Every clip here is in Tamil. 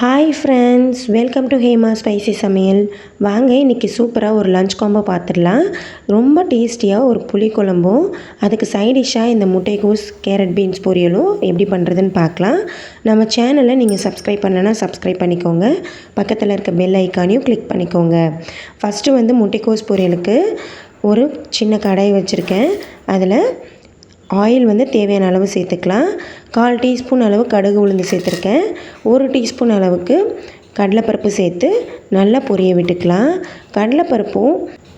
Hi friends welcome to Hema spicy Samayal வாங்க இன்றைக்கி சூப்பராக ஒரு லஞ்ச் காம்போ பார்த்துடலாம் ரொம்ப டேஸ்டியாக ஒரு புளிக்குழம்பும் அதுக்கு சைடிஷ்ஷாக இந்த முட்டைகோஸ் கேரட் பீன்ஸ் பொரியலும் எப்படி பண்ணுறதுன்னு பார்க்கலாம் நம்ம சேனலை நீங்கள் சப்ஸ்கிரைப் பண்ணலன்னா சப்ஸ்கிரைப் பண்ணிக்கோங்க. பக்கத்தில் இருக்க பெல் ஐக்கானையும் கிளிக் பண்ணிக்கோங்க. ஃபஸ்ட்டு வந்து முட்டைக்கோஸ் பொரியலுக்கு ஒரு சின்ன கடாய் வச்சுருக்கேன். அதில் ஆயில் வந்து தேவையான அளவு சேர்த்துக்கலாம். கால் டீஸ்பூன் அளவு கடுகு உளுந்து சேர்த்துருக்கேன். ஒரு டீஸ்பூன் அளவுக்கு கடலைப்பருப்பு சேர்த்து நல்லா பொரிய விட்டுக்கலாம். கடலைப்பருப்பும்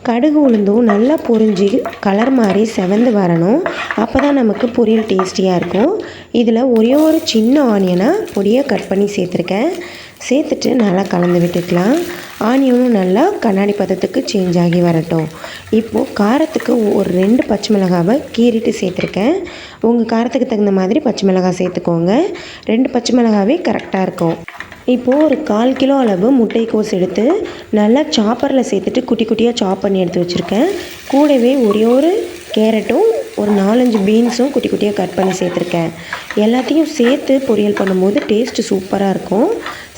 கடுகு உளுந்தும் நல்லா பொரிஞ்சு கலர் மாதிரி செவந்து வரணும். அப்போ தான் நமக்கு பொரியல் டேஸ்டியாக இருக்கும். இதில் ஒரே ஒரு சின்ன ஆனியனாக பொடியாக கட் பண்ணி சேர்த்துருக்கேன். சேர்த்துட்டு நல்லா கலந்து விட்டுக்கலாம். ஆனியனும் நல்லா கண்ணாடி பதத்துக்கு சேஞ்ச் ஆகி வரட்டும். இப்போது காரத்துக்கு ஒரு ரெண்டு பச்சை மிளகாவை கீறிட்டு சேர்த்துருக்கேன். உங்கள் காரத்துக்கு தகுந்த மாதிரி பச்சை மிளகாய் சேர்த்துக்கோங்க. ரெண்டு பச்சை மிளகாவே கரெக்டாக இருக்கும். இப்போது ஒரு கால் கிலோ அளவு முட்டைக்கோஸ் எடுத்து நல்லா சாப்பரில் சேர்த்துட்டு குட்டி குட்டியாக சாப் பண்ணி எடுத்து வச்சுருக்கேன். கூடவே ஒரே ஒரு கேரட்டும் ஒரு நாலஞ்சு பீன்ஸும் குட்டி குட்டியாக கட் பண்ணி சேர்த்துருக்கேன். எல்லாத்தையும் சேர்த்து பொரியல் பண்ணும்போது டேஸ்ட்டு சூப்பராக இருக்கும்.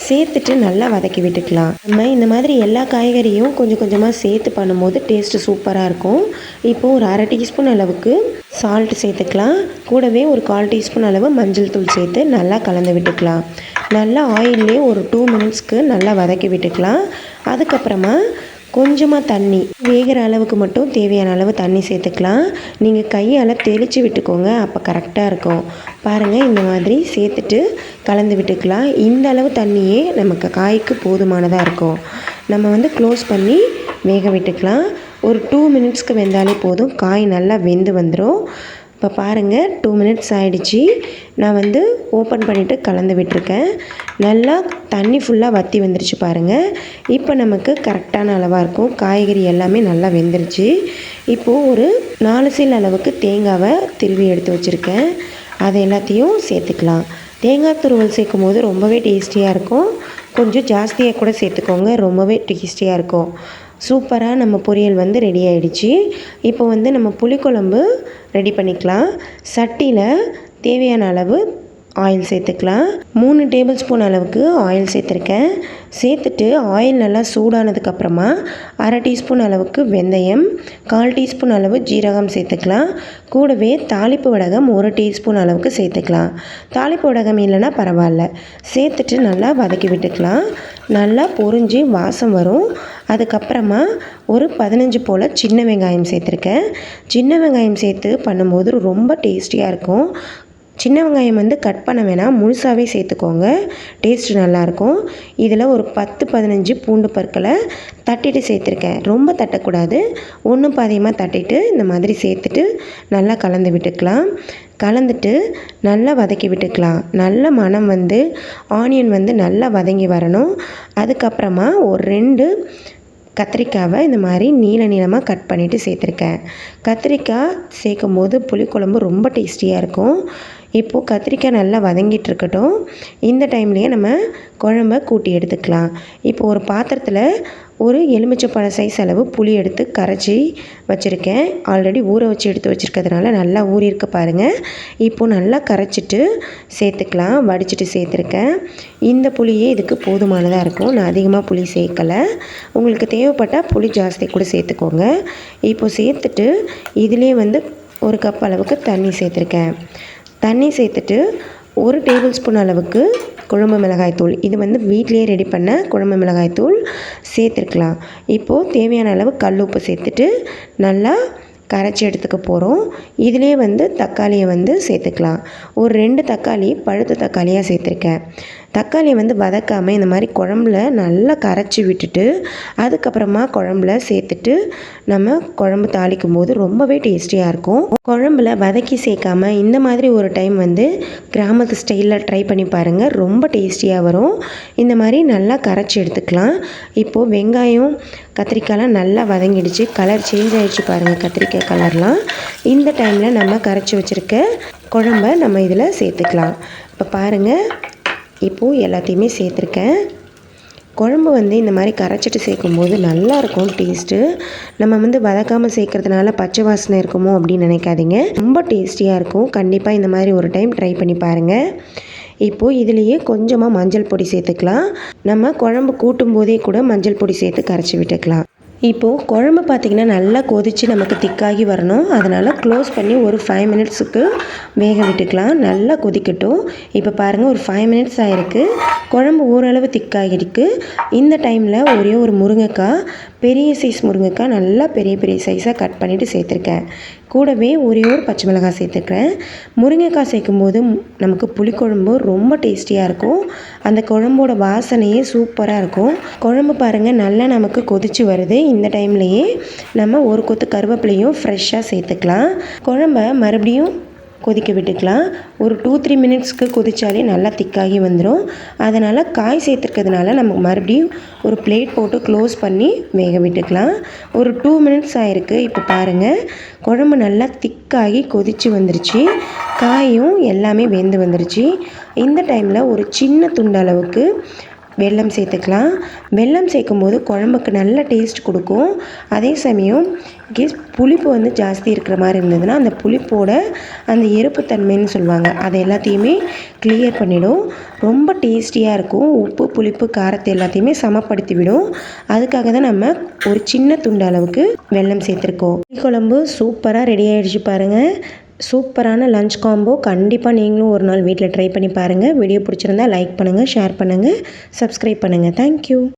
சேர்த்துட்டு நல்லா வதக்கி விட்டுக்கலாம். நம்ம இந்த மாதிரி எல்லா காய்கறியும் கொஞ்சம் கொஞ்சமாக சேர்த்து பண்ணும்போது டேஸ்ட்டு சூப்பராக இருக்கும். இப்போது ஒரு அரை டீஸ்பூன் அளவுக்கு சால்ட் சேர்த்துக்கலாம். கூடவே ஒரு கால் டீஸ்பூன் அளவு மஞ்சள் தூள் சேர்த்து நல்லா கலந்து விட்டுக்கலாம். நல்லா ஆயிலே ஒரு டூ மினிட்ஸ்க்கு நல்லா வதக்கி விட்டுக்கலாம். அதுக்கப்புறமா கொஞ்சமாக தண்ணி. வேகிற அளவுக்கு மட்டும் தேவையான அளவு தண்ணி சேர்த்துக்கலாம். நீங்கள் கையால் தெளித்து விட்டுக்கோங்க. அப்போ கரெக்டாக இருக்கும். பாருங்கள் இந்த மாதிரி சேர்த்துட்டு கலந்து விட்டுக்கலாம். இந்த அளவு தண்ணியே நமக்கு காய்க்கு போதுமானதாக இருக்கும். நம்ம வந்து க்ளோஸ் பண்ணி வேக விட்டுக்கலாம். ஒரு டூ மினிட்ஸ்க்கு வெந்தாலே போதும். காய் நல்லா வெந்து வந்துடும் இப்போ பாருங்கள் டூ மினிட்ஸ் ஆகிடுச்சி நான் வந்து ஓப்பன் பண்ணிவிட்டு கலந்து விட்டுருக்கேன். நல்லா தண்ணி ஃபுல்லாக வற்றி வந்துருச்சு பாருங்கள் இப்போ நமக்கு கரெக்டான அளவாக இருக்கும். காய்கறி எல்லாமே நல்லா வெந்துருச்சு. இப்போது ஒரு நாலு சீல் அளவுக்கு தேங்காவை திருவி எடுத்து வச்சுருக்கேன். அதை எல்லாத்தையும் சேர்த்துக்கலாம். தேங்காய் துருவல் சேர்க்கும் போது ரொம்பவே டேஸ்டியாக இருக்கும். கொஞ்சம் ஜாஸ்தியாக கூட சேர்த்துக்கோங்க. ரொம்பவே டேஸ்டியாக இருக்கும். சூப்பராக நம்ம பொரியல் வந்து ரெடி ஆகிடுச்சு இப்போ வந்து நம்ம புளிக்குழம்பு ரெடி பண்ணிக்கலாம். சட்டியில் தேவையான அளவு ஆயில் சேர்த்துக்கலாம். மூணு டேபிள் ஸ்பூன் அளவுக்கு ஆயில் சேர்த்துருக்கேன். சேர்த்துட்டு ஆயில் நல்லா சூடானதுக்கப்புறமா அரை டீஸ்பூன் அளவுக்கு வெந்தயம் கால் டீஸ்பூன் அளவு ஜீரகம் சேர்த்துக்கலாம். கூடவே தாளிப்பு வடகம் ஒரு டீஸ்பூன் அளவுக்கு சேர்த்துக்கலாம். தாளிப்பு வடகம் இல்லைன்னா பரவாயில்ல. சேர்த்துட்டு நல்லா வதக்கி விட்டுக்கலாம். நல்லா பொறிஞ்சு வாசம் வரும். அதுக்கப்புறமா ஒரு பதினஞ்சு போல் சின்ன வெங்காயம் சேர்த்துருக்கேன். சின்ன வெங்காயம் சேர்த்து பண்ணும்போது ரொம்ப டேஸ்டியாக இருக்கும். சின்ன வெங்காயம் வந்து கட் பண்ண வேணாம். முழுசாகவே சேர்த்துக்கோங்க. டேஸ்ட்டு நல்லாயிருக்கும். இதில் ஒரு பத்து பதினஞ்சு பூண்டு பற்களை தட்டிட்டு சேர்த்துருக்கேன். ரொம்ப தட்டக்கூடாது. ஒன்று பாதியமாக தட்டிட்டு இந்த மாதிரி சேர்த்துட்டு நல்லா கலந்து விட்டுக்கலாம். கலந்துட்டு நல்லா வதக்கி விட்டுக்கலாம். நல்ல மனம் வந்து ஆனியன் வந்து நல்லா வதங்கி வரணும். அதுக்கப்புறமா ஒரு ரெண்டு கத்திரிக்காவை இந்த மாதிரி நீள நீளமாக கட் பண்ணிவிட்டு சேர்த்துருக்கேன். கத்திரிக்காய் சேர்க்கும் போது புளிக்குழம்பு ரொம்ப டேஸ்டியாக இருக்கும். இப்போது கத்திரிக்காய் நல்லா வதங்கிட்டு இருக்கட்டும் இந்த டைம்லேயே நம்ம குழம்ப கூட்டி எடுத்துக்கலாம். இப்போ ஒரு பாத்திரத்தில் ஒரு எலுமிச்சப்பழ சைஸ் அளவு புளி எடுத்து கரைச்சி வச்சுருக்கேன். ஆல்ரெடி ஊற வச்சு எடுத்து வச்சுருக்கிறதுனால நல்லா ஊறியிருக்க பாருங்கள் இப்போது நல்லா கரைச்சிட்டு சேர்த்துக்கலாம். வடிச்சிட்டு சேர்த்துருக்கேன். இந்த புளியே இதுக்கு போதுமானதாக இருக்கும். நான் அதிகமாக புளி சேர்க்கலை. உங்களுக்கு தேவைப்பட்டால் புளி ஜாஸ்தி கூட சேர்த்துக்கோங்க. இப்போது சேர்த்துட்டு இதிலே வந்து ஒரு கப் அளவுக்கு தண்ணி சேர்த்துருக்கேன். தண்ணி சேர்த்துட்டு ஒரு டேபிள் ஸ்பூன் அளவுக்கு குழம்பு மிளகாய்த்தூள் இது வந்து வீட்லேயே ரெடி பண்ண குழம்பு மிளகாய்த்தூள் சேர்த்துருக்கலாம். இப்போது தேவையான அளவு கல் உப்பு சேர்த்துட்டு நல்லா கரைச்சி எடுத்துக்க போகிறோம் இதிலே வந்து தக்காளியை வந்து சேர்த்துக்கலாம். ஒரு ரெண்டு தக்காளி பழுத்த தக்காளியாக சேர்த்துருக்கேன். தக்காளியை வந்து வதக்காமல் இந்த மாதிரி குழம்புல நல்லா கரைச்சி விட்டுட்டு அதுக்கப்புறமா குழம்புல சேர்த்துட்டு நம்ம குழம்பு தாளிக்கும் போது ரொம்பவே டேஸ்டியாக இருக்கும். குழம்புல வதக்கி சேர்க்காம இந்த மாதிரி ஒரு டைம் வந்து கிராமத்து ஸ்டைலில் ட்ரை பண்ணி பாருங்கள் ரொம்ப டேஸ்டியாக வரும். இந்த மாதிரி நல்லா கரைச்சி எடுத்துக்கலாம். இப்போது வெங்காயம் கத்திரிக்காயெலாம் நல்லா வதங்கிடுச்சு. கலர் சேஞ்ச் ஆகிடுச்சு பாருங்கள் கத்திரிக்காய் கலர்லாம். இந்த டைமில் நம்ம கரைச்சி வச்சுருக்க குழம்ப நம்ம இதில் சேர்த்துக்கலாம். இப்போ பாருங்கள் இப்போது எல்லாத்தையுமே சேர்த்துருக்கேன். குழம்பு வந்து இந்த மாதிரி கரைச்சிட்டு சேர்க்கும்போது நல்லாயிருக்கும் டேஸ்ட்டு. நம்ம வந்து வதக்காமல் சேர்க்குறதுனால பச்சை வாசனை இருக்குமோ அப்படின்னு நினைக்காதீங்க. ரொம்ப டேஸ்டியாக இருக்கும். கண்டிப்பாக இந்த மாதிரி ஒரு டைம் ட்ரை பண்ணி பாருங்கள் இப்போது இதுலேயே கொஞ்சமாக மஞ்சள் பொடி சேர்த்துக்கலாம். நம்ம குழம்பு கூட்டும் போதே கூட மஞ்சள் பொடி சேர்த்து கரைச்சி விட்டுக்கலாம். இப்போது குழம்பு பார்த்திங்கன்னா நல்லா கொதித்து நமக்கு திக்காகி வரணும். அதனால் க்ளோஸ் பண்ணி ஒரு ஃபைவ் மினிட்ஸுக்கு வேக விட்டுக்கலாம். நல்லா கொதிக்கட்டும். இப்போ பாருங்கள் ஒரு ஃபைவ் மினிட்ஸ் ஆகிருக்கு குழம்பு ஓரளவு திக்காகிருக்கு இந்த டைமில் ஒரே ஒரு முருங்கைக்காய் பெரிய சைஸ் முருங்கைக்காய் நல்லா பெரிய பெரிய சைஸாக கட் பண்ணிவிட்டு சேர்த்துருக்கேன். கூடவே ஒரே ஒரு பச்சை மிளகாய் சேர்த்துக்கிறேன் முருங்கைக்காய் சேர்க்கும்போது நமக்கு புளிக்குழம்பு ரொம்ப டேஸ்டியாக இருக்கும். அந்த குழம்போட வாசனையே சூப்பராக இருக்கும். குழம்பு பாருங்கள் நல்லா நமக்கு கொதிச்சு வருது. இந்த டைம்லேயே நம்ம ஒரு கொத்து கருவேப்பிலையும் ஃப்ரெஷ்ஷாக சேர்த்துக்கலாம். குழம்ப மறுபடியும் கொதிக்க விட்டுக்கலாம். ஒரு டூ த்ரீ மினிட்ஸ்க்கு கொதித்தாலே நல்லா திக்காகி வந்துடும் அதனால் காய் சேர்த்துருக்கிறதுனால நமக்கு மறுபடியும் ஒரு பிளேட் போட்டு க்ளோஸ் பண்ணி வேக விட்டுக்கலாம். ஒரு டூ மினிட்ஸ் ஆகிருக்கு இப்போ பாருங்கள் குழம்பு நல்லா திக்காகி கொதித்து வந்துருச்சு. காயும் எல்லாமே வெந்து வந்துருச்சு. இந்த டைமில் ஒரு சின்ன துண்டு அளவுக்கு வெல்லம் சேர்த்துக்கலாம். வெல்லம் சேர்க்கும்போது குழம்புக்கு நல்ல டேஸ்ட் கொடுக்கும். அதே சமயம் கேஸ் புளிப்பு வந்து ஜாஸ்தி இருக்கிற மாதிரி இருந்ததுன்னா அந்த புளிப்போட அந்த எருப்புத்தன்மைன்னு சொல்லுவாங்க. அதை எல்லாத்தையுமே கிளியர் பண்ணிவிடும் ரொம்ப டேஸ்டியாக இருக்கும். உப்பு புளிப்பு காரத்தை எல்லாத்தையுமே சமப்படுத்தி விடும் அதுக்காக தான் நம்ம ஒரு சின்ன துண்டு அளவுக்கு வெல்லம் சேர்த்துருக்கோம். குழம்பு சூப்பராக ரெடி ஆகிடுச்சு பாருங்கள் சூப்பரான லஞ்ச் காம்போ கண்டிப்பாக நீங்களும் ஒரு நாள் வீட்டில் ட்ரை பண்ணி பாருங்கள் வீடியோ பிடிச்சிருந்தா லைக் பண்ணுங்கள் ஷேர் பண்ணுங்கள் சப்ஸ்கிரைப் பண்ணுங்கள் தேங்க்யூ